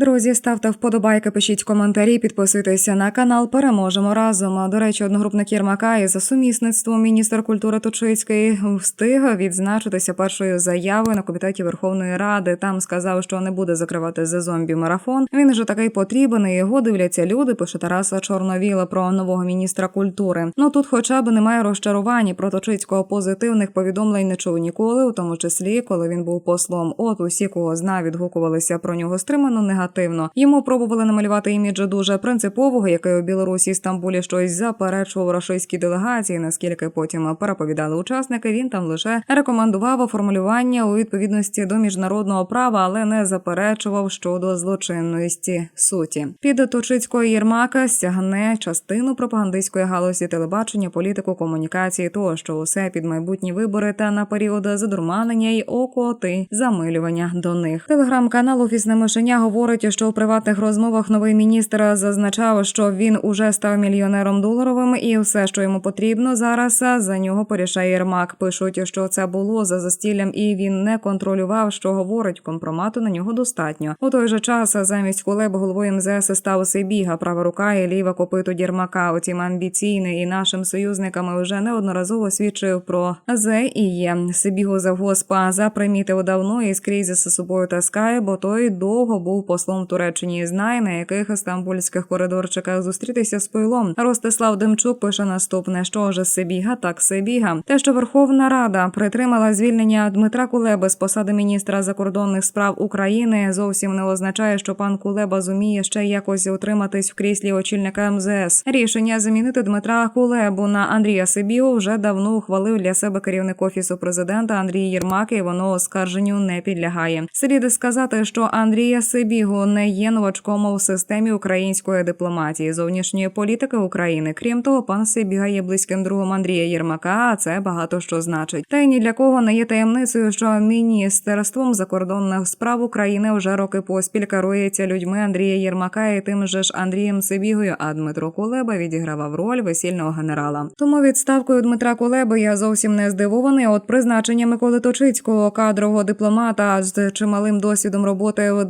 Друзі, ставте вподобайки, пишіть коментарі, підписуйтеся на канал. Переможемо разом. До речі, одногрупник Єрмака і за сумісництвом міністр культури Точицький встиг відзначитися першою заявою на комітеті Верховної Ради. Там сказав, що не буде закривати за зомбі марафон. Він же такий потрібен. і Його дивляться люди. Пише Тараса Чорновіла про нового міністра культури. Ну тут, хоча б немає розчарувань про Точицького позитивних повідомлень не чув ніколи, у тому числі коли він був послом. От усі, кого зна, відгукувалися про нього стримано негативно. Йому пробували намалювати імідж дуже принципового, який у Білорусі і Стамбулі щось заперечував рашистській делегації. Наскільки потім переповідали учасники, він там лише рекомендував формулювання у відповідності до міжнародного права, але не заперечував щодо злочинності суті. Під Точицької Єрмака стягне частину пропагандистської галузі телебачення, політику, комунікації, тощо усе під майбутні вибори та на період задурманення й окоти замилювання до них. Телеграм-канал Офісне мишеня говорить, що у приватних розмовах новий міністр зазначав, що він уже став мільйонером доларовим, і все, що йому потрібно зараз, за нього порішає Єрмак. Пишуть, що це було за застіллям, і він не контролював, що говорить. Компромату на нього достатньо. У той же час замість Кулеби головою МЗС став Сибіга, права рука і ліва копиту Єрмака. Утім, амбіційний і нашим союзниками вже неодноразово свідчив про Зе і є. Сибігу завгоспа запримітив давно і скрізь за собою таскає, бо той довго був послом в Туреччині знає, на яких стамбульських коридорчиках зустрітися з пилом. Ростислав Демчук пише наступне: що ж Сибіга, так Сибіга. Те, що Верховна Рада притримала звільнення Дмитра Кулеби з посади міністра закордонних справ України, зовсім не означає, що пан Кулеба зуміє ще якось утриматись в кріслі очільника МЗС. Рішення замінити Дмитра Кулебу на Андрія Сибігу вже давно ухвалив для себе керівник офісу президента Андрій Єрмак, і воно оскарженню не підлягає. Слід сказати, що Андрія Сибігу не є новачком у системі української дипломатії, зовнішньої політики України. Крім того, пан Сибіга є близьким другом Андрія Єрмака. А це багато що значить. Та й ні для кого не є таємницею, що міністерством закордонних справ України вже роки поспіль керується людьми Андрія Єрмака і тим же ж Андрієм Сибігою. А Дмитро Кулеба відігравав роль весільного генерала. Тому відставкою Дмитра Кулеби я зовсім не здивований. От призначення Миколи Точицького кадрового дипломата з чималим досвідом роботи в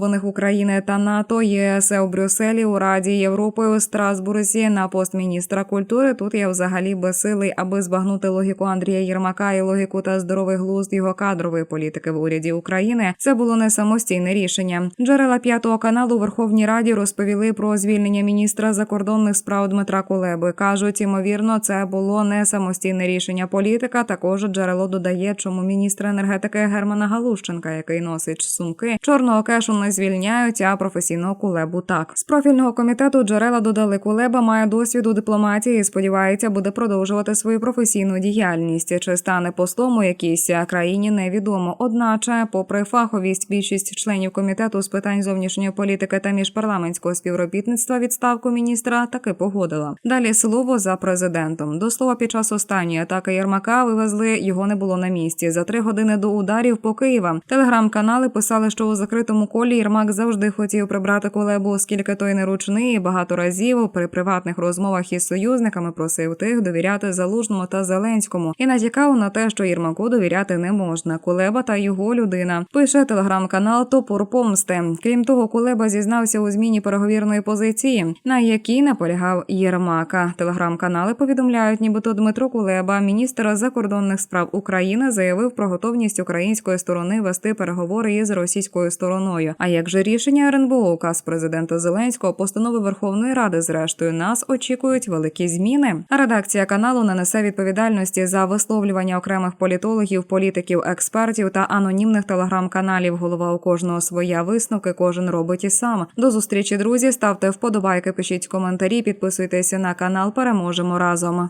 дистусованих України та НАТО ЄС у Брюсселі у Раді Європи у Страсбурзі на пост міністра культури. Тут я взагалі безсилий, аби збагнути логіку Андрія Єрмака і логіку та здоровий глузд його кадрової політики в уряді України. Це було не самостійне рішення. Джерела п'ятого каналу Верховній Раді розповіли про звільнення міністра закордонних справ Дмитра Кулеби. кажуть, ймовірно, це було не самостійне рішення політика. Також джерело додає, чому міністр енергетики Германа Галущенка, який носить сумки, чорного кешу не звільняють, а професійного кулебу так. З профільного комітету джерела додали Кулеба має досвід у дипломатії. і, Сподівається, буде продовжувати свою професійну діяльність. Чи стане послом у якійсь країні невідомо. Одначе, попри фаховість, більшість членів комітету з питань зовнішньої політики та міжпарламентського співробітництва відставку міністра таки погодила. Далі слово за президентом. До слова, під час останньої атаки Єрмака вивезли його не було на місці. За три години до ударів по Києва. Телеграм-канали писали, що у закритому колі Єрмак завжди хотів прибрати колебу, оскільки той неручний і багато разів при приватних розмовах із союзниками просив тих довіряти залужному та Зеленському і натякав на те, що Єрмаку довіряти не можна. Кулеба та його людина пише телеграм-канал Топор Помсти. Крім того, Кулеба зізнався у зміні переговірної позиції, на якій наполягав Єрмака. Телеграм-канали повідомляють, нібито Дмитро Кулеба, міністр закордонних справ України, заявив про готовність української сторони вести переговори із російською стороною. А як же рішення РНБО, указ президента Зеленського, постанови Верховної Ради, зрештою нас очікують великі зміни. Редакція каналу не несе відповідальності за висловлювання окремих політологів, політиків, експертів та анонімних телеграм-каналів. Голова у кожного своя висновки, кожен робить і сам. До зустрічі, друзі. Ставте вподобайки, пишіть коментарі, підписуйтеся на канал. Переможемо разом.